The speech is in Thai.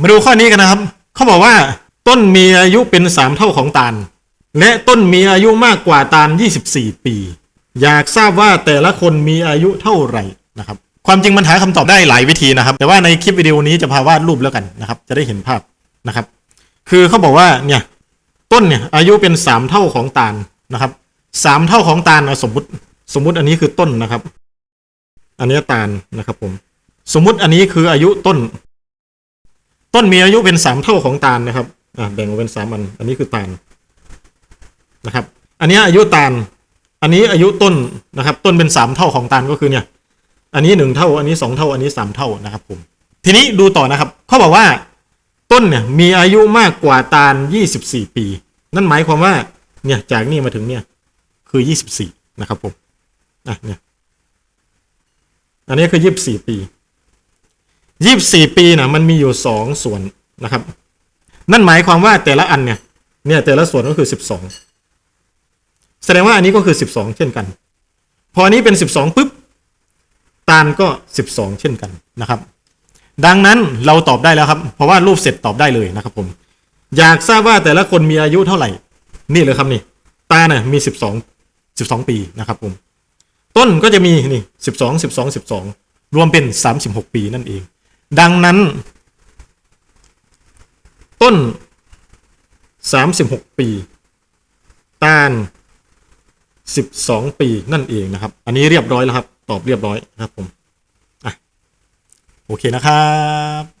มาดูข้อนี้กันนะครับ เขาบอกว่า ต้นมีอายุเป็น 3 เท่าของตาล และต้นมีอายุมากกว่าตาล 24 ปี อยากทราบว่าแต่ละคนมีอายุเท่าไหร่นะครับ ความจริงมันหาคำตอบได้หลายวิธีนะครับ แต่ว่าในคลิปวิดีโอนี้จะพาวาดรูปแล้วกันนะครับ จะได้เห็นภาพนะครับ คือเขาบอกว่าเนี่ยต้นเนี่ยอายุเป็น 3 เท่าของตาลนะครับสามเท่าของตาลนะสมมติสมมติอันนี้คือต้นนะครับ อันนี้ตาลนะครับผม สมมติอันนี้คืออายุต้น ต้นมีอายุเป็นสามเท่าของตาลนะครับอ่าแบ่งออกเป็นสามอัน อันนี้คือตาลนะครับ อันนี้อายุตาล อันนี้อายุต้นนะครับ ต้นเป็นสามเท่าของตาลก็คือเนี่ย อันนี้หนึ่งเท่า อันนี้สองเท่า อันนี้สามเท่านะครับผม ทีนี้ดูต่อนะครับเขาบอกว่าต้นเนี่ยมีอายุมากกว่าตาลยี่สิบสี่ปี นั่นหมายความว่าเนี่ยจากนี่มาถึงเนี่ยคือยี่สิบสี่นะครับผมอะเนี่ยอันนี้คือยี่สิบสี่ปี ยี่สิบสี่ปีนะมันมีอยู่สองส่วนนะครับ นั่นหมายความว่าแต่ละอันเนี่ยเนี่ยแต่ละส่วนก็คือสิบสองแสดงว่าอันนี้ก็คือสิบสองเช่นกัน พอนนี้เป็นสิบสองปุ๊บตาลก็สิบสองเช่นกันนะครับ ดังนั้นเราตอบได้แล้วครับ เพราะว่ารูปเสร็จตอบได้เลยนะครับผม อยากทราบว่าแต่ละคนมีอายุเท่าไหร่ นี่เลยครับนี่ ตาเนี่ยมีสิบสองสิบสองปีนะครับผม ต้นก็จะมีนี่สิบสองสิบสองสิบสองรวมเป็นสามสิบหกปีนั่นเอง ดังนั้น ต้นสามสิบหกปี ตาลสิบสองปีนั่นเองนะครับ อันนี้เรียบร้อยแล้วครับ ตอบเรียบร้อยนะครับผม อะ โอเคนะครับ